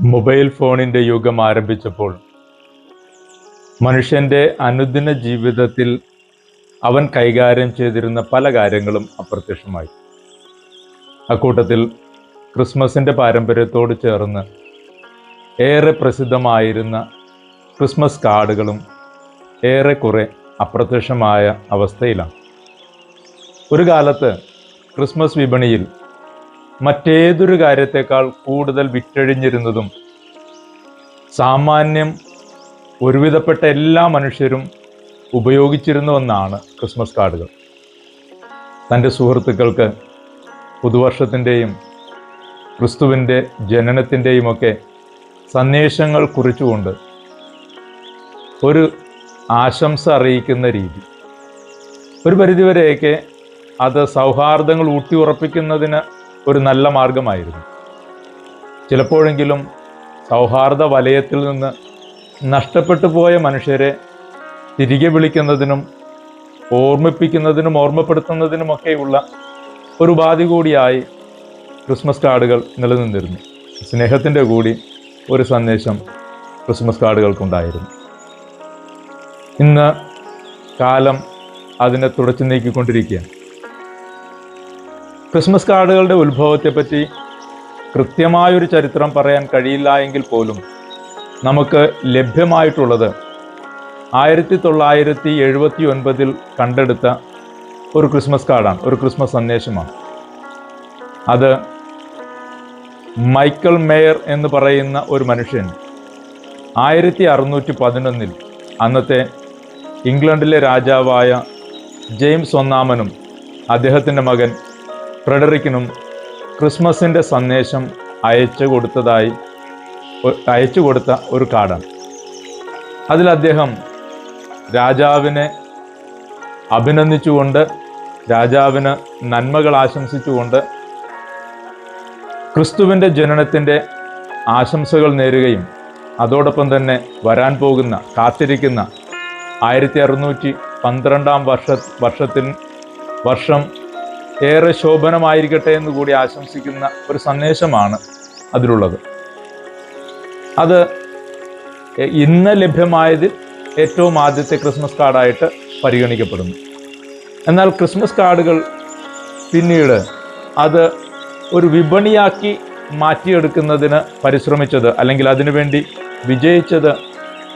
Mobile ഫോണിന്റെ യുഗം ആരംഭിച്ചപ്പോൾ മനുഷ്യന്റെ അനുദിന ജീവിതത്തിൽ അവൻ കൈകാര്യം ചെയ്തിരുന്ന പല കാര്യങ്ങളും അപ്രത്യക്ഷമായി. അക്കൂട്ടത്തിൽ ക്രിസ്മസിന്റെ പാരമ്പര്യത്തോട് ചേർന്ന് ഏറെ പ്രസിദ്ധമായിരുന്ന ക്രിസ്മസ് കാർഡുകളും ഏറെക്കുറെ അപ്രത്യക്ഷമായ അവസ്ഥയിലാണ്. ഒരു കാലത്ത് ക്രിസ്മസ് വിപണിയിൽ മറ്റേതൊരു കാര്യത്തെക്കാൾ കൂടുതൽ വിറ്റഴിഞ്ഞിരുന്നതും സാമാന്യം ഒരുവിധപ്പെട്ട എല്ലാ മനുഷ്യരും ഉപയോഗിച്ചിരുന്ന ഒന്നാണ് ക്രിസ്മസ് കാർഡുകൾ. തന്റെ സുഹൃത്തുക്കൾക്ക് പുതുവർഷത്തിന്റെയും ക്രിസ്തുവിന്റെ ജനനത്തിന്റെയുമൊക്കെ സന്ദേശങ്ങൾ കുറിച്ചുകൊണ്ട് ഒരു ആശംസ അറിയിക്കുന്ന രീതി. ഒരു പരിധിവരെയൊക്കെ അത് സൗഹാർദ്ദങ്ങൾ ഊട്ടിയുറപ്പിക്കുന്നതിന് ഒരു നല്ല മാർഗമായിരുന്നു. ചിലപ്പോഴെങ്കിലും സൗഹാർദ്ദ വലയത്തിൽ നിന്ന് നഷ്ടപ്പെട്ടു പോയ മനുഷ്യരെ തിരികെ വിളിക്കുന്നതിനും ഓർമ്മിപ്പിക്കുന്നതിനും ഓർമ്മപ്പെടുത്തുന്നതിനുമൊക്കെയുള്ള ഒരു ഉപാധി കൂടിയായി ക്രിസ്മസ് കാർഡുകൾ നിലനിന്നിരുന്നു. സ്നേഹത്തിന്റെ കൂടി ഒരു സന്ദേശം ക്രിസ്മസ് കാർഡുകൾക്കുണ്ടായിരുന്നു. ഇന്ന് കാലം അതിനെ തുടച്ചു നീക്കിക്കൊണ്ടിരിക്കുകയാണ്. ക്രിസ്മസ് കാർഡുകളുടെ ഉത്ഭവത്തെപ്പറ്റി കൃത്യമായൊരു ചരിത്രം പറയാൻ കഴിയില്ല എങ്കിൽ പോലും നമുക്ക് ലഭ്യമായിട്ടുള്ളത് ആയിരത്തി തൊള്ളായിരത്തി എഴുപത്തി ഒൻപതിൽ കണ്ടെടുത്ത ഒരു ക്രിസ്മസ് കാർഡാണ് ഒരു ക്രിസ്മസ് സന്ദേശമാണ്. അത് മൈക്കൽ മേയർ എന്ന് പറയുന്ന ഒരു മനുഷ്യൻ ആയിരത്തി അറുന്നൂറ്റി പതിനൊന്നിൽ അന്നത്തെ ഇംഗ്ലണ്ടിലെ രാജാവായ ജെയിംസ് ഒന്നാമനും അദ്ദേഹത്തിന്റെ മകൻ ഫ്രെഡറിക്കിനും ക്രിസ്മസിന്റെ സന്ദേശം അയച്ചു കൊടുത്തതായി അയച്ചു കൊടുത്ത ഒരു കാർഡാണ്. അതിൽ അദ്ദേഹം രാജാവിനെ അഭിനന്ദിച്ചുകൊണ്ട് രാജാവിന് നന്മകൾ ആശംസിച്ചുകൊണ്ട് ക്രിസ്തുവിന്റെ ജനനത്തിന്റെ ആശംസകൾ നേരുകയും അതോടൊപ്പം തന്നെ വരാൻ പോകുന്ന കാത്തിരിക്കുന്ന ആയിരത്തി അറുന്നൂറ്റി പന്ത്രണ്ടാം വർഷ വർഷത്തിൽ വർഷം ഏറെ ശോഭനമായിരിക്കട്ടെ എന്ന് കൂടി ആശംസിക്കുന്ന ഒരു സന്ദേശമാണ് അതിലുള്ളത്. അത് ഇന്ന് ലഭ്യമായതിൽ ഏറ്റവും ആദ്യത്തെ ക്രിസ്മസ് കാർഡായിട്ട് പരിഗണിക്കപ്പെടുന്നു. എന്നാൽ ക്രിസ്മസ് കാർഡുകൾ പിന്നീട് അത് ഒരു വിപണിയാക്കി മാറ്റിയെടുക്കുന്നതിന് പരിശ്രമിച്ചത് അല്ലെങ്കിൽ അതിനുവേണ്ടി വിജയിച്ചത്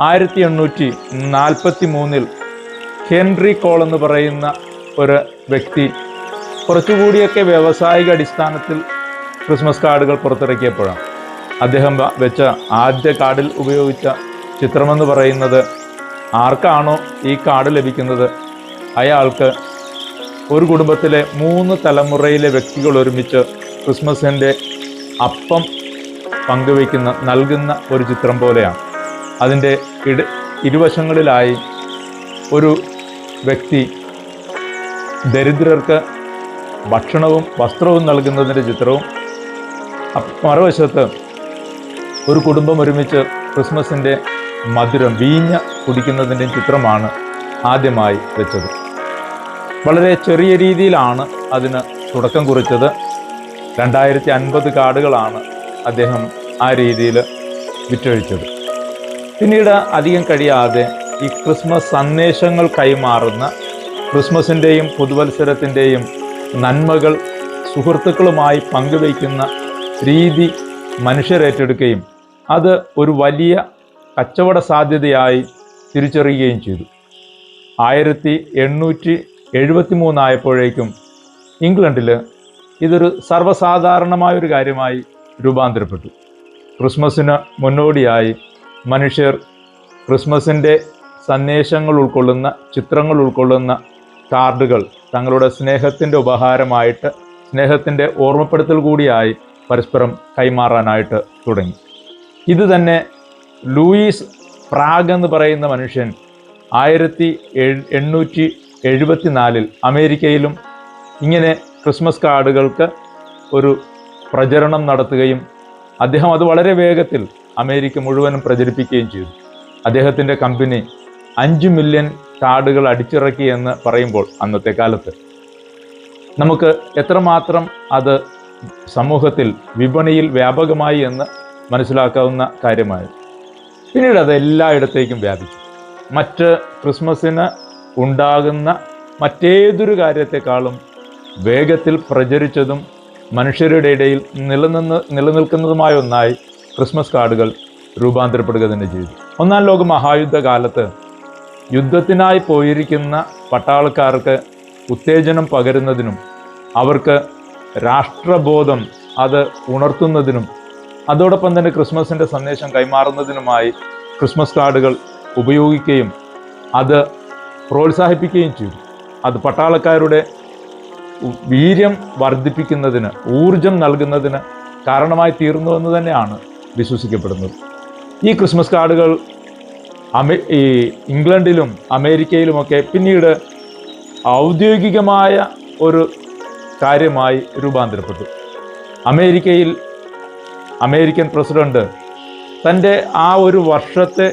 ആയിരത്തി എണ്ണൂറ്റി നാൽപ്പത്തി മൂന്നിൽ ഹെൻറി കോൾ എന്ന് പറയുന്ന ഒരു വ്യക്തി കുറച്ചുകൂടിയൊക്കെ വ്യാവസായിക അടിസ്ഥാനത്തിൽ ക്രിസ്മസ് കാർഡുകൾ പുറത്തിറക്കിയപ്പോഴാണ്. അദ്ദേഹം വെച്ച ആദ്യ കാർഡിൽ ഉപയോഗിച്ച ചിത്രമെന്ന് പറയുന്നത് ആർക്കാണോ ഈ കാർഡ് ലഭിക്കുന്നത്? അയാൾക്ക് ഒരു കുടുംബത്തിലെ മൂന്ന് തലമുറയിലെ വ്യക്തികൾ ഒരുമിച്ച് ക്രിസ്മസിന്റെ അപ്പം പങ്കുവയ്ക്കുന്ന നൽകുന്ന ഒരു ചിത്രം പോലെയാണ്. അതിന്റെ ഇട ഇരുവശങ്ങളിലായി ഒരു വ്യക്തി ദരിദ്രർക്ക് ഭക്ഷണവും വസ്ത്രവും നൽകുന്നതിന്റെ ചിത്രവും. മറുവശത്ത് ഒരു കുടുംബം ഒരുമിച്ച് ക്രിസ്മസിന്റെ മധുരം വീഞ്ഞ കുടിക്കുന്നതിന്റെയും ചിത്രമാണ് ആദ്യമായി വെച്ചത്. വളരെ ചെറിയ രീതിയിലാണ് അതിന് തുടക്കം കുറിച്ചത്. രണ്ടായിരത്തി അൻപത് കാർഡുകളാണ് അദ്ദേഹം ആ രീതിയിൽ വിറ്റഴിച്ചത്. പിന്നീട് അധികം കഴിയാതെ ഈ ക്രിസ്മസ് സന്ദേശങ്ങൾ കൈമാറുന്ന ക്രിസ്മസിന്റെയും പുതുവത്സരത്തിന്റെയും നന്മകൾ സുഹൃത്തുക്കളുമായി പങ്കുവയ്ക്കുന്ന രീതി മനുഷ്യരേറ്റെടുക്കുകയും അത് ഒരു വലിയ കച്ചവട സാധ്യതയായി തിരിച്ചറിയുകയും ചെയ്തു. ആയിരത്തി എണ്ണൂറ്റി എഴുപത്തി മൂന്നായപ്പോഴേക്കും ഇംഗ്ലണ്ടിൽ ഇതൊരു സർവസാധാരണമായ ഒരു കാര്യമായി രൂപാന്തരപ്പെട്ടു. ക്രിസ്മസിന് മുന്നോടിയായി മനുഷ്യർ ക്രിസ്മസിന്റെ സന്ദേശങ്ങൾ ഉൾക്കൊള്ളുന്ന ചിത്രങ്ങൾ ഉൾക്കൊള്ളുന്ന കാർഡുകൾ തങ്ങളുടെ സ്നേഹത്തിന്റെ ഉപഹാരമായിട്ട് സ്നേഹത്തിന്റെ ഓർമ്മപ്പെടുത്തൽ കൂടിയായി പരസ്പരം കൈമാറാനായിട്ട് തുടങ്ങി. ഇത് തന്നെ ലൂയിസ് പ്രാഗ് എന്ന് പറയുന്ന മനുഷ്യൻ ആയിരത്തി എണ്ണൂറ്റി എഴുപത്തിനാലിൽ അമേരിക്കയിലും ഇങ്ങനെ ക്രിസ്മസ് കാർഡുകൾക്ക് ഒരു പ്രചരണം നടത്തുകയും അദ്ദേഹം അത് വളരെ വേഗത്തിൽ അമേരിക്ക മുഴുവനും പ്രചരിപ്പിക്കുകയും ചെയ്തു. അദ്ദേഹത്തിന്റെ കമ്പനി അഞ്ച് മില്യൺ കാർഡുകൾ അടിച്ചിറക്കി എന്ന് പറയുമ്പോൾ അന്നത്തെ കാലത്ത്. നമുക്ക് എത്രമാത്രം അത് സമൂഹത്തിൽ വിപണിയിൽ വ്യാപകമായി എന്ന് മനസ്സിലാക്കാവുന്ന കാര്യമായി. പിന്നീട് അത് എല്ലായിടത്തേക്കും വ്യാപിച്ചു. മറ്റ് ക്രിസ്മസിന് ഉണ്ടാകുന്ന മറ്റേതൊരു കാര്യത്തെക്കാളും വേഗത്തിൽ പ്രചരിച്ചതും മനുഷ്യരുടെ ഇടയിൽ നിലനിന്ന് നിലനിൽക്കുന്നതുമായ ഒന്നായി ക്രിസ്മസ് കാർഡുകൾ രൂപാന്തരപ്പെടുക തന്നെ ചെയ്തു. ഒന്നാം ലോക മഹായുദ്ധ കാലത്ത് യുദ്ധത്തിനായി പോയിരിക്കുന്ന പട്ടാളക്കാർക്ക് ഉത്തേജനം പകരുന്നതിനും അവർക്ക് രാഷ്ട്രബോധം അത് ഉണർത്തുന്നതിനും അതോടൊപ്പം തന്നെ ക്രിസ്മസിന്റെ സന്ദേശം കൈമാറുന്നതിനുമായി ക്രിസ്മസ് കാർഡുകൾ ഉപയോഗിക്കുകയും അത് പ്രോത്സാഹിപ്പിക്കുകയും ചെയ്തു. അത് പട്ടാളക്കാരുടെ വീര്യം വർദ്ധിപ്പിക്കുന്നതിന് ഊർജം നൽകുന്നതിന് കാരണമായി തീർന്നു എന്ന് തന്നെയാണ് വിശ്വസിക്കപ്പെടുന്നത്. ഈ ക്രിസ്മസ് കാർഡുകൾ അമേ ഈ ഇംഗ്ലണ്ടിലും അമേരിക്കയിലുമൊക്കെ പിന്നീട് ഔദ്യോഗികമായ ഒരു കാര്യമായി രൂപാന്തരപ്പെട്ടു. അമേരിക്കയിൽ അമേരിക്കൻ പ്രസിഡന്റ് തന്റെ ആ ഒരു വർഷത്തെ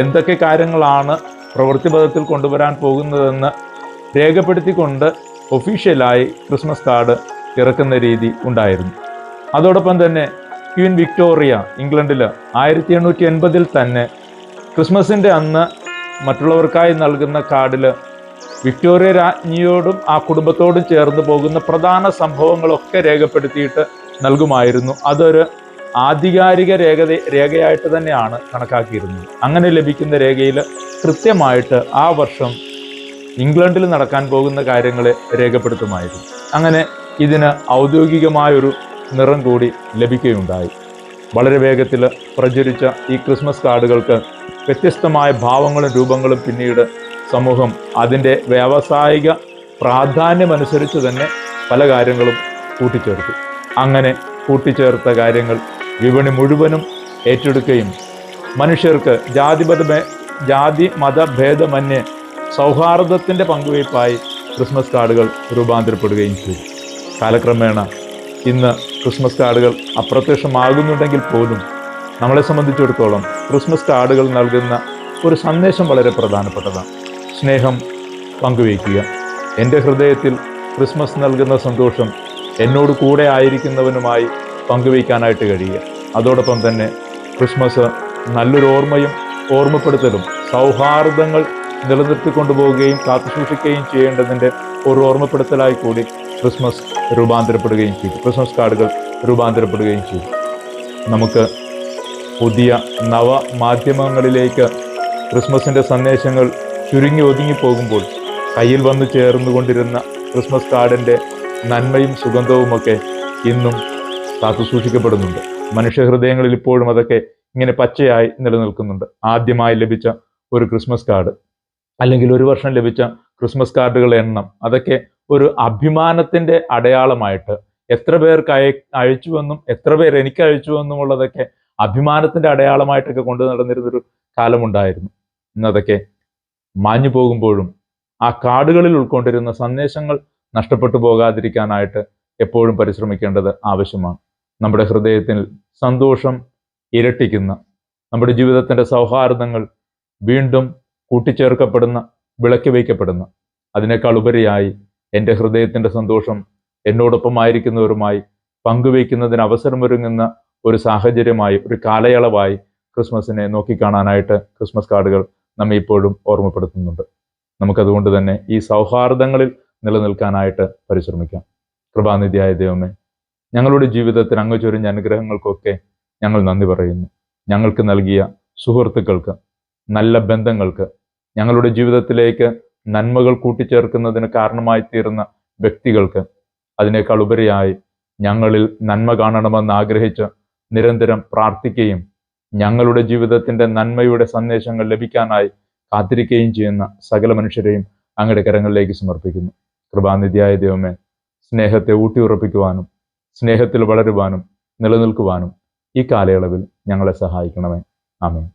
എന്തൊക്കെ കാര്യങ്ങളാണ് പ്രവൃത്തിപഥത്തിൽ കൊണ്ടുവരാൻ പോകുന്നതെന്ന് രേഖപ്പെടുത്തിക്കൊണ്ട് ഒഫീഷ്യലായി ക്രിസ്മസ് കാർഡ് ഇറക്കുന്ന രീതി ഉണ്ടായിരുന്നു. അതോടൊപ്പം തന്നെ ക്വീൻ വിക്ടോറിയ ഇംഗ്ലണ്ടിൽ ആയിരത്തി എണ്ണൂറ്റി എൺപതിൽ തന്നെ ക്രിസ്മസിന്റെ അന്ന് മറ്റുള്ളവർക്കായി നൽകുന്ന കാർഡിൽ വിക്ടോറിയ രാജ്ഞിയോടും ആ കുടുംബത്തോടും ചേർന്ന് പോകുന്ന പ്രധാന സംഭവങ്ങളൊക്കെ രേഖപ്പെടുത്തിയിട്ട് നൽകുമായിരുന്നു. അതൊരു ആധികാരിക രേഖ രേഖയായിട്ട് തന്നെയാണ് കണക്കാക്കിയിരുന്നത്. അങ്ങനെ ലഭിക്കുന്ന രേഖയിൽ കൃത്യമായിട്ട് ആ വർഷം ഇംഗ്ലണ്ടിൽ നടക്കാൻ പോകുന്ന കാര്യങ്ങളെ രേഖപ്പെടുത്തുമായിരുന്നു. അങ്ങനെ ഇതിന് ഔദ്യോഗികമായൊരു നിറം കൂടി ലഭിക്കുകയുണ്ടായി. വളരെ വേഗത്തിൽ പ്രചരിച്ച ഈ ക്രിസ്മസ് കാർഡുകൾക്ക് വ്യത്യസ്തമായ ഭാവങ്ങളും രൂപങ്ങളും പിന്നീട് സമൂഹം അതിന്റെ വ്യാവസായിക പ്രാധാന്യമനുസരിച്ച് തന്നെ പല കാര്യങ്ങളും കൂട്ടിച്ചേർത്തു. അങ്ങനെ കൂട്ടിച്ചേർത്ത കാര്യങ്ങൾ വിപണി മുഴുവനും ഏറ്റെടുക്കുകയും മനുഷ്യർക്ക് ജാതിമത ജാതി മതഭേദമന്യേ സൗഹാർദ്ദത്തിന്റെ പങ്കുവയ്പായി ക്രിസ്മസ് കാർഡുകൾ രൂപാന്തരപ്പെടുകയും ചെയ്തു. കാലക്രമേണ ഇന്ന് ക്രിസ്മസ് കാർഡുകൾ അപ്രത്യക്ഷമാകുന്നുണ്ടെങ്കിൽ പോലും നമ്മളെ സംബന്ധിച്ചിടത്തോളം ക്രിസ്മസ് കാർഡുകൾ നൽകുന്ന ഒരു സന്ദേശം വളരെ പ്രധാനപ്പെട്ടതാണ്. സ്നേഹം പങ്കുവയ്ക്കുക. എന്റെ ഹൃദയത്തിൽ ക്രിസ്മസ് നൽകുന്ന സന്തോഷം എന്നോട് കൂടെ ആയിരിക്കുന്നവനുമായി പങ്കുവയ്ക്കാനായിട്ട് കഴിയുക. അതോടൊപ്പം തന്നെ ക്രിസ്മസ് നല്ലൊരു ഓർമ്മയും ഓർമ്മപ്പെടുത്തലും സൗഹാർദ്ദങ്ങൾ നിലനിർത്തിക്കൊണ്ടു പോവുകയും കാത്തുസൂക്ഷിക്കുകയും ചെയ്യേണ്ടതിന്റെ ഒരു ഓർമ്മപ്പെടുത്തലായി കൂടി ക്രിസ്മസ് രൂപാന്തരപ്പെടുകയും ചെയ്തു. ക്രിസ്മസ് കാർഡുകൾ രൂപാന്തരപ്പെടുകയും ചെയ്തു. നമുക്ക് പുതിയ നവ മാധ്യമങ്ങളിലേക്ക് ക്രിസ്മസിന്റെ സന്ദേശങ്ങൾ ചുരുങ്ങി ഒതുങ്ങി പോകുമ്പോൾ കയ്യിൽ വന്നു ചേർന്നുകൊണ്ടിരുന്ന ക്രിസ്മസ് കാർഡിന്റെ നന്മയും സുഗന്ധവുമൊക്കെ ഇന്നും കാത്തു സൂക്ഷിക്കപ്പെടുന്നുണ്ട്. മനുഷ്യഹൃദയങ്ങളിൽ ഇപ്പോഴും അതൊക്കെ ഇങ്ങനെ പച്ചയായി നിലനിൽക്കുന്നുണ്ട്. ആദ്യമായി ലഭിച്ച ഒരു ക്രിസ്മസ് കാർഡ് അല്ലെങ്കിൽ ഒരു വർഷം ലഭിച്ച ക്രിസ്മസ് കാർഡുകളുടെ എണ്ണം അതൊക്കെ ഒരു അഭിമാനത്തിന്റെ അടയാളമായിട്ട് എത്ര പേർക്ക് അയ അയച്ചുവെന്നും എത്ര പേർ എനിക്ക് അയച്ചുവെന്നും ഉള്ളതൊക്കെ അഭിമാനത്തിന്റെ അടയാളമായിട്ടൊക്കെ കൊണ്ടു നടന്നിരുന്നൊരു കാലമുണ്ടായിരുന്നു. ഇന്നതൊക്കെ മാഞ്ഞു പോകുമ്പോഴും ആ കാടുകളിൽ ഉൾക്കൊണ്ടിരുന്ന സന്ദേശങ്ങൾ നഷ്ടപ്പെട്ടു പോകാതിരിക്കാനായിട്ട് എപ്പോഴും പരിശ്രമിക്കേണ്ടത് ആവശ്യമാണ്. നമ്മുടെ ഹൃദയത്തിൽ സന്തോഷം ഇരട്ടിക്കുന്ന നമ്മുടെ ജീവിതത്തിന്റെ സൗഹാർദ്ദങ്ങൾ വീണ്ടും കൂട്ടിച്ചേർക്കപ്പെടുന്ന വിളക്കി വയ്ക്കപ്പെടുന്ന അതിനേക്കാൾ ഉപരിയായി എന്റെ ഹൃദയത്തിന്റെ സന്തോഷം എന്നോടൊപ്പമായിരിക്കുന്നവരുമായി പങ്കുവയ്ക്കുന്നതിന് അവസരമൊരുങ്ങുന്ന ഒരു സാഹചര്യമായി ഒരു കാലയളവായി ക്രിസ്മസിനെ നോക്കിക്കാണാനായിട്ട് ക്രിസ്മസ് കാർഡുകൾ നമ്മെ ഇപ്പോഴും ഓർമ്മപ്പെടുത്തുന്നുണ്ട്. നമുക്കതുകൊണ്ട് തന്നെ ഈ സൗഹാർദ്ദങ്ങളിൽ നിലനിൽക്കാനായിട്ട് പരിശ്രമിക്കാം. കൃപാനിധിയായ ദൈവമേ ഞങ്ങളുടെ ജീവിതത്തിൽ അങ്ങ് ചൊരിഞ്ഞ അനുഗ്രഹങ്ങൾക്കൊക്കെ ഞങ്ങൾ നന്ദി പറയുന്നു. ഞങ്ങൾക്ക് നൽകിയ സുഹൃത്തുക്കൾക്ക് നല്ല ബന്ധങ്ങൾക്ക് ഞങ്ങളുടെ ജീവിതത്തിലേക്ക് നന്മകൾ കൂട്ടിച്ചേർക്കുന്നതിന് കാരണമായി തീർന്ന വ്യക്തികൾക്ക് അതിനേക്കാൾ ഉപരിയായി ഞങ്ങളിൽ നന്മ കാണണമെന്ന് ആഗ്രഹിച്ച് നിരന്തരം പ്രാർത്ഥിക്കുകയും ഞങ്ങളുടെ ജീവിതത്തിന്റെ നന്മയുടെ സന്ദേശങ്ങൾ ലഭിക്കാനായി കാത്തിരിക്കുകയും ചെയ്യുന്ന സകല മനുഷ്യരെയും അങ്ങയുടെ കരങ്ങളിലേക്ക് സമർപ്പിക്കുന്നു. കൃപാനിധിയായ ദൈവമേ സ്നേഹത്തെ ഊട്ടിയുറപ്പിക്കുവാനും സ്നേഹത്തിൽ വളരുവാനും നിലനിൽക്കുവാനും ഈ കാലയളവിൽ ഞങ്ങളെ സഹായിക്കണമേ. ആമേൻ.